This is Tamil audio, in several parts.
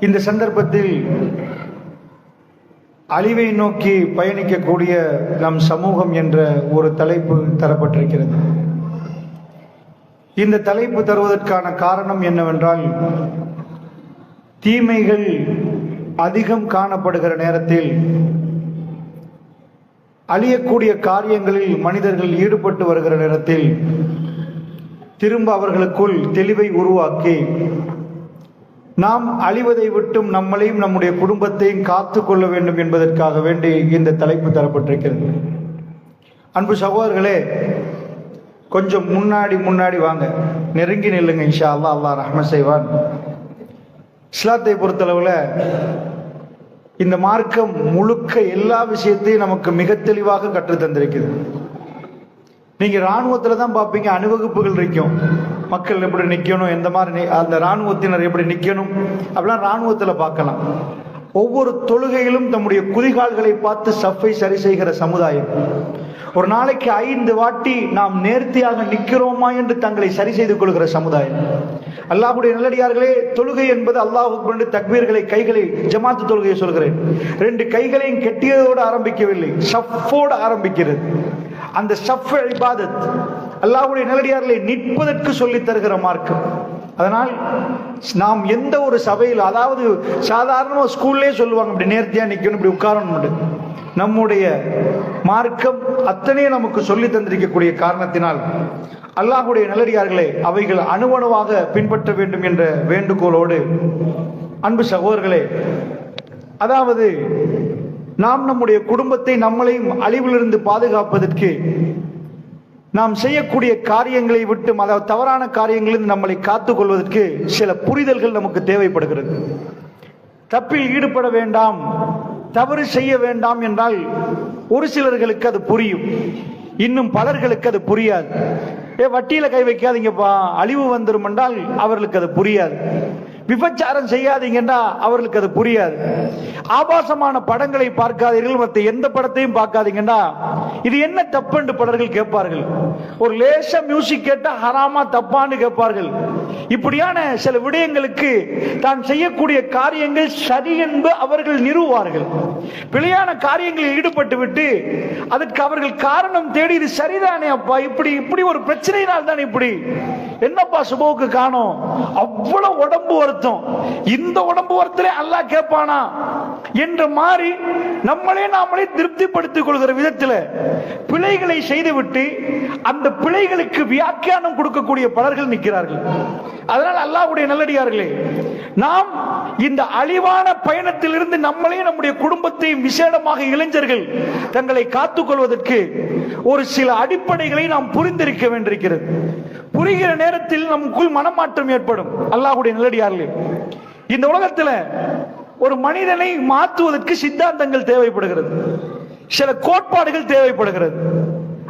இந்த சந்தர்ப்பத்தில் அழிவை நோக்கி பயணிக்கக்கூடிய நம் சமூகம் என்ற ஒரு தலைப்பு தரப்பட்டிருக்கிறது. இந்த தலைப்பு தருவதற்கான காரணம் என்னவென்றால் தீமைகள் அதிகம் காணப்படுகிற நேரத்தில் அழியக்கூடிய காரியங்களில் மனிதர்கள் ஈடுபட்டு வருகிற நேரத்தில் திரும்ப அவர்களுக்குள் தெளிவை உருவாக்கி நாம் அழிவதை விட்டும் நம்மளையும் நம்முடைய குடும்பத்தையும் காத்து கொள்ள வேண்டும் என்பதற்காக வேண்டி இந்த தலைப்பு தரப்பட்டிருக்கிறது. அன்பு சகோதரர்களே கொஞ்சம் முன்னாடி முன்னாடி வாங்க. நெருங்கி நில்லுங்க இன்ஷா அல்லா அல்லா ரஹ்ம செய்வான். இஸ்லாத்தை பொறுத்தளவில் இந்த மார்க்கம் முழுக்க எல்லா விஷயத்தையும் நமக்கு மிக தெளிவாக கற்றுத் நீங்கள் நீங்க ராணுவத்துல தான் பார்ப்பீங்க அணிவகுப்புகள் இருக்கும் மக்கள் எப்படி நிக்கணும் எந்த மாதிரி அந்த ராணுவத்தினர் எப்படி நிக்கணும் அப்படிலாம் ராணுவத்துல பார்க்கலாம். ஒவ்வொரு தொழுகையிலும் தம்முடைய குதிகால்களை பார்த்து சஃபை சரி செய்கிற சமுதாயம். ஒரு நாளைக்கு ஐந்து வாட்டி நாம் நேர்த்தியாக நிற்கிறோமா என்று தங்களை சரி செய்து கொள்கிற சமுதாயம். அல்லாஹுடைய நல்லடியார்களே தொழுகை என்பது அல்லாஹ் கொண்டு தக்பீர்களை கைகளை ஜமாத்து தொழுகையை சொல்கிறேன். ரெண்டு கைகளையும் கெட்டியதோடு ஆரம்பிக்கவில்லை சஃபோடு ஆரம்பிக்கிறது. அந்த ஷஃப் இபாதத் அல்லாஹ்வுடைய நல்லடியார்களை நிற்பதற்கு சொல்லித் தருகிற மார்க்கம். அதனால் நாம் எந்த ஒரு சபையில் அதாவது சாதாரணமாக ஸ்கூல்லே சொல்லுவாங்க இப்படி நேர்த்தியாக நிற்கணும் இப்படி உட்காரணும் நம்முடைய மார்க்கம் அத்தனையும் நமக்கு சொல்லி தந்திருக்கக்கூடிய காரணத்தினால் அல்லாஹுடைய நல்லடியார்களே அவைகள் அணுவணுவாக பின்பற்ற வேண்டும் என்ற வேண்டுகோளோடு அன்பு சகோதரர்களே அதாவது நாம் நம்முடைய குடும்பத்தை நம்மளையும் அழிவிலிருந்து பாதுகாப்பதற்கு நாம் செய்யக்கூடிய காரியங்களை விட்டு அதாவது தவறான காரியங்களிலிருந்து நம்மளை காத்துக் கொள்வதற்கு சில புரிதல்கள் நமக்கு தேவைப்படுகிறது. தப்பில் ஈடுபட வேண்டாம் தவறு செய்ய வேண்டாம் என்றால் ஒரு சிலர்களுக்கு அது புரியும் இன்னும் பலர்களுக்கு அது புரியாது. ஏ வட்டியில கை வைக்காதீங்கப்பா அழிவு வந்துரும் என்றால் அவர்களுக்கு அது புரியாது. விபச்சாரம் செய்யாதீங்கன்னா அவர்களுக்கு அது புரியாது. ஆபாசமான படங்களை பார்க்காதீர்கள் மற்ற எந்த படத்தையும் பார்க்காதீங்கன்னா இது என்ன தப்புன்னு படர்கள் கேட்பார்கள். ஒரு லேச மியூசிக் கேட்டா ஹராமா தப்பான்னு கேட்பார்கள். இப்படியான சில விடயங்களுக்கு தான் செய்யக்கூடிய காரியங்கள் சரி என்று அவர்கள் நிறுவுவார்கள். பிழையான காரியங்களில் ஈடுபட்டு விட்டு அதற்கு அவர்கள் காரணம் தேடி இது சரிதானே அப்பா இப்படி இப்படி ஒரு பிரச்சனையினால் தான் இப்படி. என்னப்பா சுபோவுக்கு காணோம்? அவ்வளவு உடம்பு வருத்தம் இந்த உடம்பு வருத்தலே அல்லாஹ் கேட்பானா? என்று மாறி நம்மளே நாமளே திருப்திப்படுத்திக் கொள்கிற விதத்தில் பிழைகளை செய்துவிட்டு அந்த பிழைகளுக்கு வியாக்கியானம் கொடுக்கக்கூடிய பலர்கள் நிற்கிறார்கள். அதனால் அல்லாஹ்வுடைய நல்லடியார்களே நாம் இந்த அழிவான பயணத்திலிருந்து நம்மளையும் நம்முடைய குடும்பத்தையும் விசேடமாக இளைஞர்கள் தங்களை காத்துக் கொள்வதற்கு ஒரு சில அடிப்படைகளை நாம் புரிந்திருக்க வேண்டியிருக்கிறது. புரிகிற நேரத்தில் நமக்குள் மனமாற்றம் ஏற்படும். அல்லாஹுடைய நல்லடியார்களே இந்த உலகத்துல ஒரு மனிதனை மாற்றுவதற்கு சித்தாந்தங்கள் தேவைப்படுகிறது. சில கோட்பாடுகள் தேவைப்படுகிறது.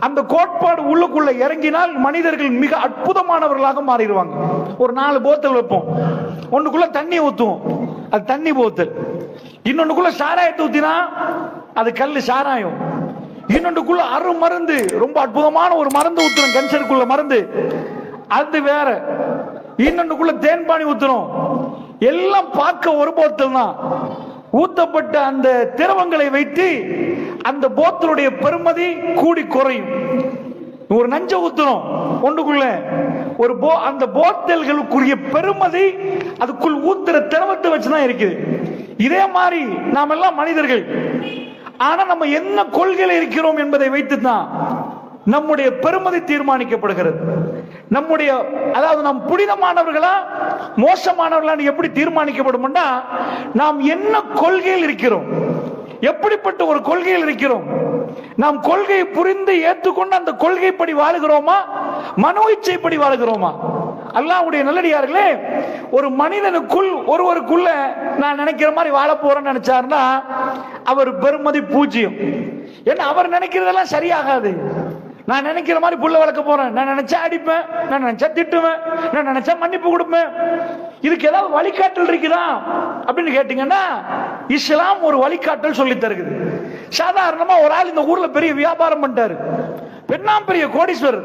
அந்த கோட்பாடு உள்ளுக்குள்ள இறங்கினால் மனிதர்கள் மிக அற்புதமானவர்களாக மாறிடுவாங்க. ஒரு நாலு போத்தல் வைப்போம். ஒண்ணுக்குள்ள தண்ணி ஊத்துவோம். அது தண்ணி போத்தல் இன்னொன்னுக்குள்ள சாராயத்தை ஊத்தினா அது கல் சாராயம். இன்னொன்றுக்குள்ள அரு மருந்து ரொம்ப அற்புதமான ஒரு மருந்து ஊத்துறோம் கேன்சருக்குள்ள மருந்து. அது வேற. இன்னொன்றுக்குள்ள தேன்பானி ஊத்துறோம். எல்லாம் பார்க்க ஒரு போத்தல் தான் ஊத்தப்பட்ட அந்த திரவங்களை வைத்து அந்த போத்தலுடைய பெருமதி கூடி குறையும். ஒரு நஞ்ச ஊத்துறோம் ஒன்றுக்குள்ள ஒரு போ அந்த போத்தல்களுக்குரிய பெருமதி அதுக்குள் ஊத்துற திரவத்தை வச்சுதான் இருக்குது. இதே மாதிரி நாம் எல்லாம் மனிதர்கள். ஆனா நம்ம என்ன கொள்கையில இருக்கிறோம் என்பதை வைத்து தான் நம்முடைய பெருமதி தீர்மானிக்கப்படுகிறது. நம்முடைய அதாவது நாம் புனிதமானவர்களா மோசமானவர்களா எப்படி தீர்மானிக்கப்படும் நாம் என்ன கொள்கையில் இருக்கிறோம்? எப்படிப்பட்ட ஒரு கொள்கையில் இருக்கிறோம்? நாம் கொள்கையை புரிந்து ஏற்றுக்கொண்டு அந்த கொள்கைப்படி வாழுகிறோமா? மனோ இச்சைப்படி வாழுகிறோமா? அல்லாவுடைய நல்லடியார்களே ஒரு மனிதனுக்குள் ஒருவருக்குள்ள நான் நினைக்கிற மாதிரி வாழ போறேன்னு நினைச்சாருன்னா அவர் பெருமதி பூஜ்ஜியம். ஏன்னா அவர் நினைக்கிறதெல்லாம் சரியாகாது. நான் நினைக்கிற மாதிரி புள்ள வளர்க்க போறேன். நான் நினைச்சா அடிப்பேன். நான் நினைச்சா திட்டுவேன். நான் நினைச்சா மன்னிப்பு கொடுப்பேன். இதுக்கு ஏதாவது வழிகாட்டல் இருக்குதா? அப்படின்னு கேட்டீங்கன்னா இஸ்லாம் ஒரு வழிகாட்டல் சொல்லி தருகுது சாதாரணமா ஒரு ஆள் இந்த ஊர்ல பெரிய வியாபாரம் பண்ணிட்டாரு. பெண்ணாம் பெரிய கோடீஸ்வரர்.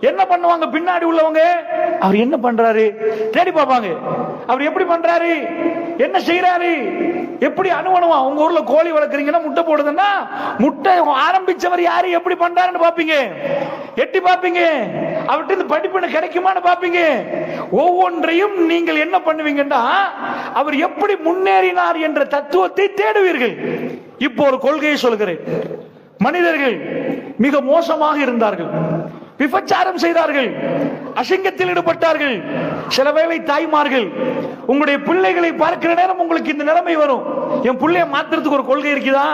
என்ன பண்ணுவாங்க? பின்னாடி உள்ளவங்க அவர் என்ன பண்றாரு? தேடி பார்ப்பாங்க. அவர் எப்படி பண்றாரு? என்ன செய்யறாரு எப்படி அணுவணுவா உங்க ஊர்ல கோழி வளர்க்குறீங்கன்னா முட்டை போடுதுன்னா முட்டை ஆரம்பிச்சவர் யாரு? எப்படி பண்றாருன்னு பாப்பீங்க. எட்டி பாப்பீங்க. அவர்கிட்ட இந்த படிப்பு கிடைக்குமான்னு பாப்பீங்க. ஒவ்வொன்றையும் நீங்கள் என்ன பண்ணுவீங்கன்னா அவர் எப்படி முன்னேறினார் என்ற தத்துவத்தை தேடுவீர்கள். இப்போ ஒரு கொள்கையை சொல்கிறேன். மனிதர்கள் மிக மோசமாக இருந்தார்கள். விபச்சாரம் செய்தார்கள். அசிங்கத்தில் ஈடுபட்டார்கள். சில வேளை தாய்மார்கள் உங்களுடைய பிள்ளைகளை பார்க்கிற நேரம் உங்களுக்கு இந்த நிலைமை வரும். என் பிள்ளைய மாத்துறதுக்கு ஒரு கொள்கை இருக்குதா?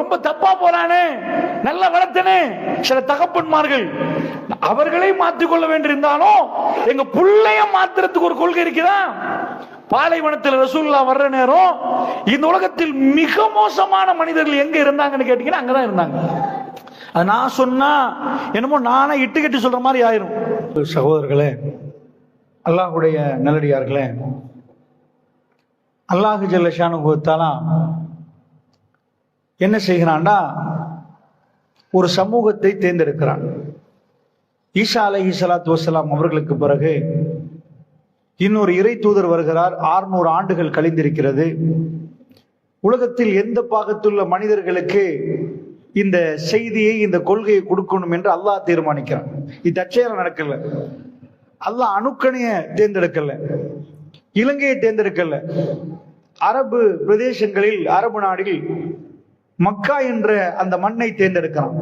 ரொம்ப தப்பா போறானே நல்ல வளர்த்தனே. சில தகப்பன்மார்கள் அவர்களை மாற்றிக்கொள்ள வேண்டியிருந்தாலும் எங்க பிள்ளைய மாத்துறதுக்கு ஒரு கொள்கை இருக்குதா? பாலைவனத்தில் ரசூல்லா வர்ற நேரம் இந்த உலகத்தில் மிக மோசமான மனிதர்கள் எங்க இருந்தாங்கன்னு கேட்டீங்கன்னா அங்கதான் இருந்தாங்க. அது நான் சொன்னா என்னமோ நானே இட்டு கட்டி சொல்ற மாதிரி ஆயிரும். சகோதரர்களே அல்லாஹுடைய நல்லடியார்களே அல்லாஹு ஜல்லஷானு கோத்தாலா என்ன செய்கிறான்டா ஒரு சமூகத்தை தேர்ந்தெடுக்கிறான். ஈசா அலஹி சலாத் வசலாம் அவர்களுக்கு பிறகு இன்னொரு இறை தூதர் வருகிறார். ஆறுநூறு ஆண்டுகள் கழிந்திருக்கிறது. உலகத்தில் எந்த பாகத்துள்ள மனிதர்களுக்கு இந்த செய்தியை இந்த கொள்கையை கொடுக்கணும் என்று அல்லாஹ் தீர்மானிக்கிறான். இது தற்செயலாக நடக்கல. அல்லாஹ் அணுக்கணைய தேர்ந்தெடுக்கல. இலங்கையை தேர்ந்தெடுக்கல. அரபு பிரதேசங்களில் அரபு நாடுகள் மக்கா என்ற அந்த மண்ணை தேர்ந்தெடுக்கிறான்.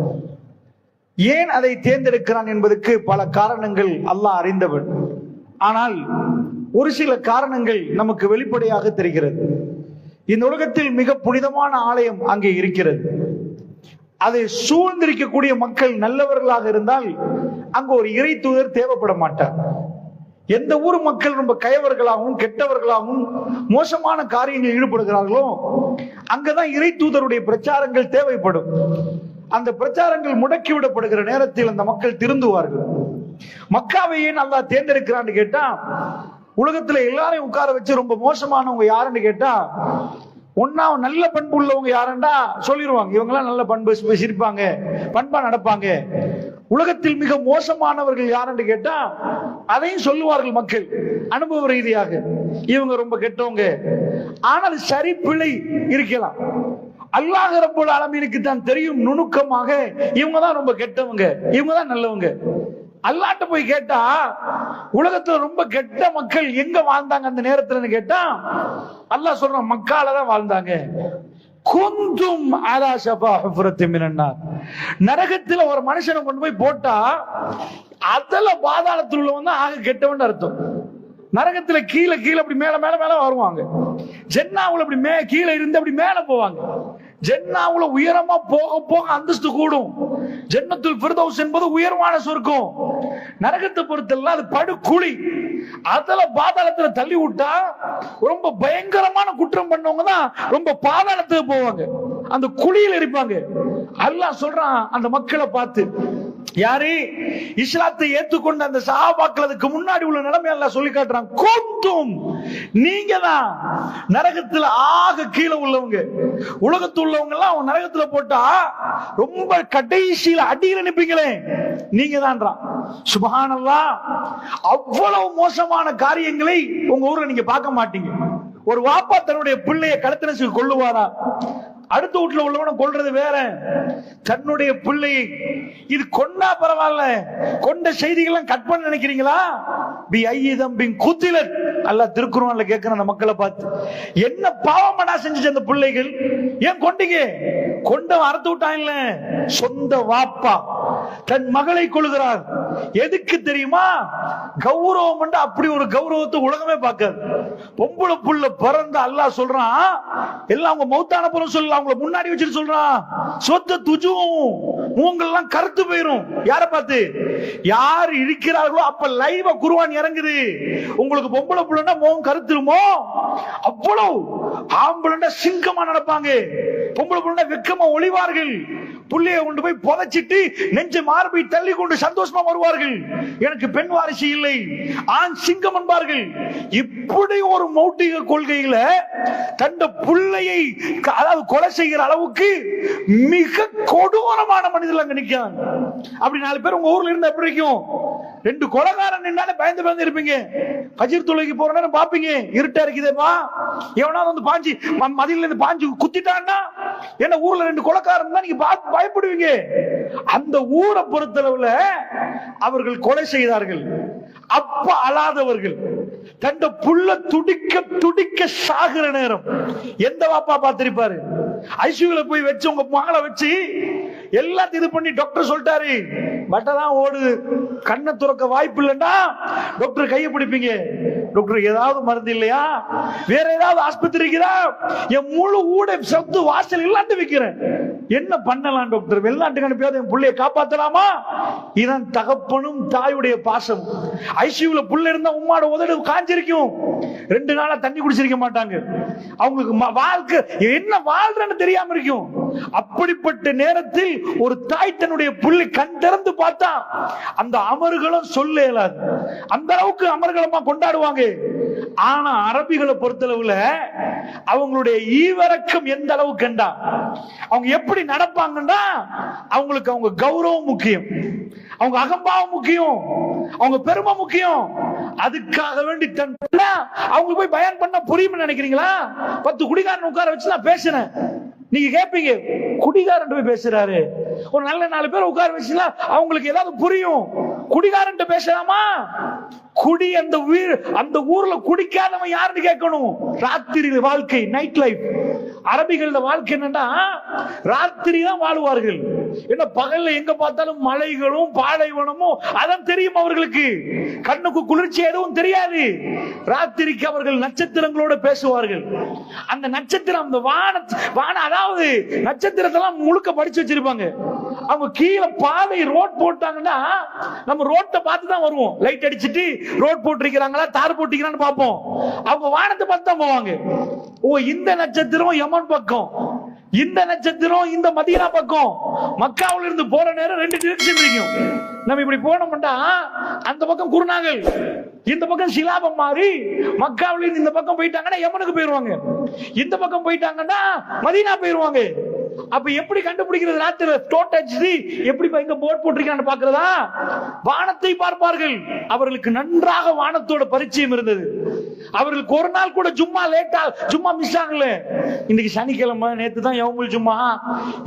ஏன் அதை தேர்ந்தெடுக்கிறான் என்பதற்கு பல காரணங்கள் அல்லாஹ் அறிந்தவன். ஆனால் ஒரு சில காரணங்கள் நமக்கு வெளிப்படையாக தெரிகிறது. இந்த உலகத்தில் மிக புனிதமான ஆலயம் அங்கே இருக்கிறது. அதை சூழ்ந்திருக்கக்கூடிய மக்கள் நல்லவர்களாக இருந்தால் அங்கு ஒரு இறை தூதர் தேவைப்பட மாட்டார். எந்த ஊர் மக்கள் ரொம்ப கயவர்களாகவும் கெட்டவர்களாகவும் மோசமான காரியங்களில் ஈடுபடுகிறார்களோ அங்கதான் இறை தூதருடைய பிரச்சாரங்கள் தேவைப்படும். அந்த பிரச்சாரங்கள் முடக்கி விடப்படுகிற நேரத்தில் அந்த மக்கள் திருந்துவார்கள். மக்காவை ஏன் நல்லா தேர்ந்தெடுக்கிறான்னு கேட்டா உலகத்துல எல்லாரையும் உட்கார வச்சு ரொம்ப மோசமானவங்க யாருன்னு கேட்டா ஒன்னா நல்ல பண்பு உள்ளவங்க யாருண்டா சொல்லிடுவாங்க இவங்கெல்லாம் நல்ல பண்பு சிரிப்பாங்க பண்பா நடப்பாங்க. உலகத்தில் மிக மோசமானவர்கள் யாருன்னு கேட்டா அதையும் சொல்லுவார்கள் மக்கள் அனுபவ ரீதியாக. இவங்க ரொம்ப கெட்டவங்க. ஆனால் சரி பிழை இருக்கலாம். அல்லாஹ் ரப்பல் ஆலமீனுக்கு தான் தெரியும் நுணுக்கமாக இவங்க தான் ரொம்ப கெட்டவங்க இவங்க தான் நல்லவங்க. அல்லாட்ட போய் கேட்டா உலகத்துல ரொம்ப கெட்ட மக்கள் எங்க வாழ்ந்தாங்க அந்த நேரத்துலன்னு கேட்டா அல்லாஹ் சொல்றான் மக்கால தான் வாழ்ந்தாங்க. குந்தும் அலா நரகத்துல ஒரு மனுஷனை கொண்டு போய் போட்டா அதுல பாதாளத்தில் உள்ளவன் தான் ஆக கெட்டவன் அர்த்தம். நரகத்துல கீழே கீழே அப்படி மேல மேல மேல வருவாங்க. ஜென்னாவுல அப்படி மே கீழே இருந்து அப்படி மேல போவாங்க. ஜென்னாவுல உயரமா போக போக அந்தஸ்து கூடும். ஜென்னத்துல் பிரதோஸ் என்பது உயர்வான சொர்க்கம். நரகத்தை பொறுத்தெல்லாம் அது படுகுழி. அதுல பாதாளத்துல தள்ளி விட்டா ரொம்ப பயங்கரமான குற்றம் பண்ணவங்க தான் ரொம்ப பாதாளத்துக்கு போவாங்க. அந்த குழியில் இருப்பாங்க. அல்லாஹ் சொல்றான் அந்த மக்களை பார்த்து யாரு? இஸ்லாத்தை ஏத்துக்கொண்ட அந்த சஹாபாக்கள் முன்னாடி உள்ள நிலைமை எல்லாம் சொல்லி காட்டுறான் கூத்தும் நீங்க தான் நரகத்துல ஆக கீழே உள்ளவங்க. உலகத்து உள்ளவங்க எல்லாம் அவன் நரகத்துல போட்டா ரொம்ப கடைசியில அடியில் நிப்பீங்களே. நீங்க தான்றான் சுபஹானல்லா. அவ்வளவு மோசமான காரியங்களை உங்க ஊர்ல நீங்க பார்க்க மாட்டீங்க. ஒரு வாப்பா தன்னுடைய பிள்ளைய கழுத்தனசுக்கு கொள்ளுவாரா அடுத்த வீட்டுல உள்ளவன கொல்றது வேற. தன்னுடைய பிள்ளையை இது கொண்டா பரவாயில்ல. கொண்ட செய்திகள்லாம் கட் பண்ண நினைக்கிறீங்களா? பி ஐயிதம் பின் குத்திலர் அல்ல திருக்குறள்ல கேட்கிற அந்த மக்களை பார்த்து. என்ன பாவமடா செஞ்சுச்சு அந்த பிள்ளைகள்? ஏன் கொண்டீங்க? கொண்ட அறுத்து விட்டான் இல்ல சொந்த வாப்பா. தன் மகளை கொள்கிறார். எதுக்கு தெரியுமா? கௌரவம் அப்படி ஒரு கௌரவத்தை உலகமே பார்க்காது. பொம்பளை புள்ள பிறந்த அல்லாஹ் சொல்றான் எல்லாம் அவங்க மௌத்தான புறம் சொல்லல அவங்கள முன்னாடி வச்சுட்டு சொல்றான். சொத்த துஜுவும் மூங்கெல்லாம் கருத்து போயிரும். யார பார்த்து? யார் இருக்கிறார்களோ அப்ப லைவ குருவான் இறங்குது. உங்களுக்கு பொம்பளை புள்ளனா மோகம் கருத்துருமோ? அவ்வளவு ஆம்பளை சிங்கமா நடப்பாங்க. பொம்பளை புள்ளனா வெக்கமா ஒளிவார்கள். புள்ளைய கொண்டு போய் புதைச்சிட்டு நெஞ்சு மார்பை தள்ளி கொண்டு சந்தோஷமா வருவார்கள். எனக்கு பெண் வாரிசு இல்லை. ஆண் சிங்கம் என்பார்கள். இப்படி ஒரு மௌட்டிக கொள்கையில தந்த புள்ளையை க- அதாவது கொலை செய்கிற அளவுக்கு மிக கொடூரமான மனிதர்கள் அங்க நிக்கிறாங்க. அப்படி நாலு பேர் உங்க ஊர்ல இருந்தா எப்படி இருக்கும்? ரெண்டு கொலகாரன் நின்னாலே பயந்து பயந்து இருப்பீங்க. கஜீர் துளைக்கு போற நேரம் பாப்பீங்க இருட்டா இருக்குதேப்பா. எவனாவது வந்து பாஞ்சு மதியில இருந்து பாஞ்சு குத்திட்டான்னா என்ன ஊர்ல ரெண்டு கொலக்காரன் தான் நீங்க பார்த்து பயப்படுவீங்க. அந்த ஊரை பொறுத்தளவுல அவர்கள் கொலை செய்தார்கள். அப்ப அழாதவர்கள். தண்ட புள்ள துடிக்க துடிக்க சாகுற நேரம். எந்த வாப்பா பார்த்திருப்பாரு? ஐசியூல போய் வச்சு உங்க மகளை வச்சு எல்லாத்தையும் இது பண்ணி டாக்டர் சொல்லிட்டாரு. பட்டை தான் ஓடுது. கண்ணை துறக்க வாய்ப்பு இல்லைன்னா டாக்டர் கையை பிடிப்பீங்க. டாக்டர் ஏதாவது மருந்து இல்லையா? வேற ஏதாவது ஆஸ்பத்திரி இருக்குதா என் முழு ஊட சத்து வாசல் இல்லாண்டு வைக்கிறேன். என்ன பண்ணலாம் டாக்டர்? வெளிநாட்டுக்கு அனுப்பியாவது என் புள்ளைய காப்பாத்தலாமா? இதான் தகப்பனும் தாயுடைய பாசம். ஐசியூல புள்ள இருந்தா உம்மாட உதடு காஞ்சிருக்கும். ரெண்டு நாளா தண்ணி குடிச்சிருக்க மாட்டாங்க. அவங்களுக்கு வாழ்க்கை என்ன வாழ்றன்னு தெரியாம இருக்கும். அப்படிப்பட்ட நேரத்தில் ஒரு தாய் தன்னுடைய புள்ளை கண் திறந்து பார்த்தா அந்த அமர்களும் சொல்ல இயலாது. அந்த அளவுக்கு அமர்களமா கொண்டாடுவாங்க. ஆனா அரபிகளை பொறுத்தளவுல அவங்களுடைய ஈவரக்கம் எந்த அளவுக்கு கண்டா? அவங்க எப்படி நடப்பாங்கன்னா அவங்களுக்கு அவங்க கௌரவம் முக்கியம். அவங்க அகம்பாவம் முக்கியம். அவங்க பெருமை முக்கியம். அதுக்காக வேண்டி தன் அவங்க போய் பயன் பண்ண புரியும்னு நினைக்கிறீங்களா? பத்து குடிகாரன் உட்கார வச்சு நான் பேசுறேன் நீங்க கேட்பீங்க குடிகாரன் போய் பேசுறாரு. ஒரு நல்ல நாலு பேர் உட்கார வச்சுனா அவங்களுக்கு ஏதாவது புரியும். குடிகாரன் பேசலாமா? குடி அந்த வீர் அந்த ஊர்ல குடிக்காதவன் யாருன்னு கேட்கணும்? ராத்திரி வாழ்க்கை நைட் லைஃப் அரபிகள வாழ்க்கை என்னன்னா ராத்திரி தான் வாழ்வார்கள். என்ன பகல்ல எங்க பார்த்தாலும் மலைகளும் பாலைவனமும் அதான் தெரியும் அவர்களுக்கு. கண்ணுக்கு குளிர்ச்சி எதுவும் தெரியாது. ராத்திரிக்கு அவர்கள் நட்சத்திரங்களோட பேசுவார்கள். அந்த நட்சத்திரம் அந்த வான வான அதாவது நட்சத்திரத்தெல்லாம் முழுக்க படிச்சு வச்சிருப்பாங்க. அவங்க கீழே பாதை ரோட் போட்டாங்கன்னா நம்ம ரோட்டை பார்த்து தான் வருவோம். லைட் அடிச்சிட்டு ரோட் போட்டிருக்கிறாங்களா? தார் போட்டிருக்கிறான்னு பார்ப்போம். அவங்க வானத்தை பார்த்து தான் போவாங்க. ஓ இந்த நட்சத்திரம் யமன் பக்கம். இந்த நட்சத்திரம் இந்த மதீனா பக்கம். மக்காவில இருந்து போற நேரம் ரெண்டு டிரெக்ஷன் இருக்கும் நம்ம இப்படி போனோம்னா அந்த பக்கம் குருநாகல் இந்த பக்கம் சிலாபம் மாறி மக்காவில இருந்து இந்த பக்கம் போயிட்டாங்கன்னா யமனுக்கு போயிருவாங்க. இந்த பக்கம் போயிட்டாங்கன்னா மதீனா போயிருவாங்க. அப்ப எப்படி கண்டுபிடிக்கிறது ராத்திரி? டோட் எப்படி இங்க போட் போட்டிருக்கான்னு பாக்குறதா வானத்தை பார்ப்பார்கள். அவர்களுக்கு நன்றாக வானத்தோட பரிச்சயம் இருந்தது. அவர்களுக்கு ஒரு நாள் கூட ஜும்மா லேட்டா ஜும்மா மிஸ் ஆகல. இன்னைக்கு சனிக்கிழமை நேத்து தான் யவுமுல் ஜும்மா.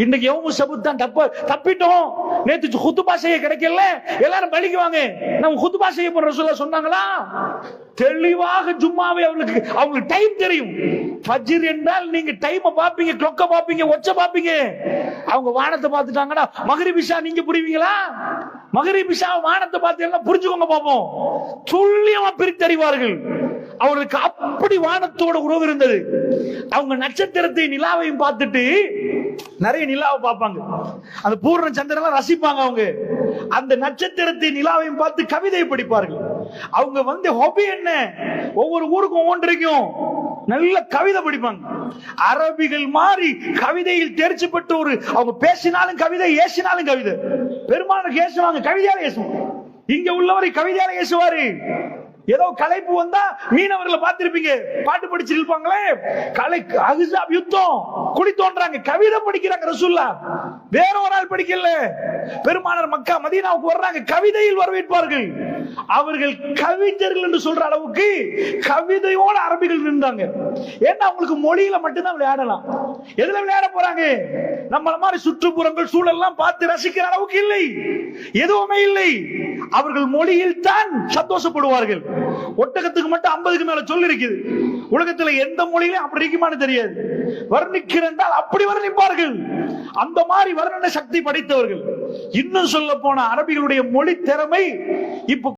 இன்னைக்கு யவுமுல் சபுத் தான் தப்ப தப்பிட்டோம். நேத்து ஹுத்துபா செய்ய கிடைக்கல. எல்லாரும் பழிக்குவாங்க நம்ம ஹுத்துபா செய்ய போற சொல்ல சொன்னாங்களா? தெளிவாக ஜும்மாவை அவங்களுக்கு அவங்களுக்கு டைம் தெரியும். ஃபஜ்ர் என்றால் நீங்க டைம பாப்பீங்க கிளொக்க பாப்பீங்க ஒச்ச பாப்பீங்க அவங்க வானத்தை பார்த்துட்டாங்கன்னா மகரிபிஷா நீங்க புரிவீங்களா? மகரிபிஷா வானத்தை பார்த்தீங்கன்னா புரிஞ்சுக்கோங்க பாப்போம். துல்லியமா பிரித்தறிவார்கள். அவர்களுக்கு அப்படி வானத்தோட உறவு இருந்தது. அவங்க நட்சத்திரத்தை நிலாவையும் பார்த்துட்டு நிறைய நிலாவை பார்ப்பாங்க. அந்த பூர்ண சந்திரன் ரசிப்பாங்க அவங்க. அந்த நட்சத்திரத்தை நிலாவையும் பார்த்து கவிதை படிப்பார்கள். அவங்க வந்து ஹாபி என்ன? ஒவ்வொரு ஊருக்கும் ஒவ்வொன்றைக்கும் நல்ல கவிதை படிப்பாங்க. அரபிகள் மாறி கவிதையில் தேர்ச்சி பெற்ற ஒரு அவங்க பேசினாலும் கவிதை ஏசினாலும் கவிதை. பெருமானுக்கு ஏசுவாங்க கவிதையால ஏசுவாங்க. இங்க உள்ளவரை கவிதையால ஏசுவாரு. ஏதோ கலைப்பு வந்தா மீனவர்களை பார்த்திருப்பீங்க. பாட்டு படிச்சிருப்பாங்களே கலை அஹ்ஸாப் யுத்தம். குடி தோன்றாங்க. கவிதை படிக்கிறாங்க ரசூல்லா. வேற ஒரு ஆள் படிக்கல. பெருமானார் மக்கா மதீனாவுக்கு வர்றாங்க. கவிதையில் வரவேற்பார்கள். அவர்கள் கவிஞர்கள் என்று சொல்ற அளவுக்கு கவிதையோட அரபிகள் இருந்தாங்க ஏன்னா அவங்களுக்கு மொழியில மட்டும்தான் விளையாடலாம் எதுல விளையாட போறாங்க? நம்மள மாதிரி சுற்றுப்புறங்கள் சூழல்லாம் பார்த்து ரசிக்கிற அளவுக்கு இல்லை. எதுவுமே இல்லை. அவர்கள் மொழியில் தான் சந்தோஷப்படுவார்கள். ஒட்டகத்துக்கு மட்டும் ஐம்பதுக்கு மேல சொல்லி இருக்குது உலகத்துல எந்த மொழியிலும் அப்படி இருக்குமான்னு தெரியாது. வர்ணிக்கிறென்றால் அப்படி வர்ணிப்பார்கள். அந்த மாதிரி வர்ணன சக்தி படைத்தவர்கள். இன்னும் சொல்ல போன அரபிகளுடைய மொழி திறமை இப்போ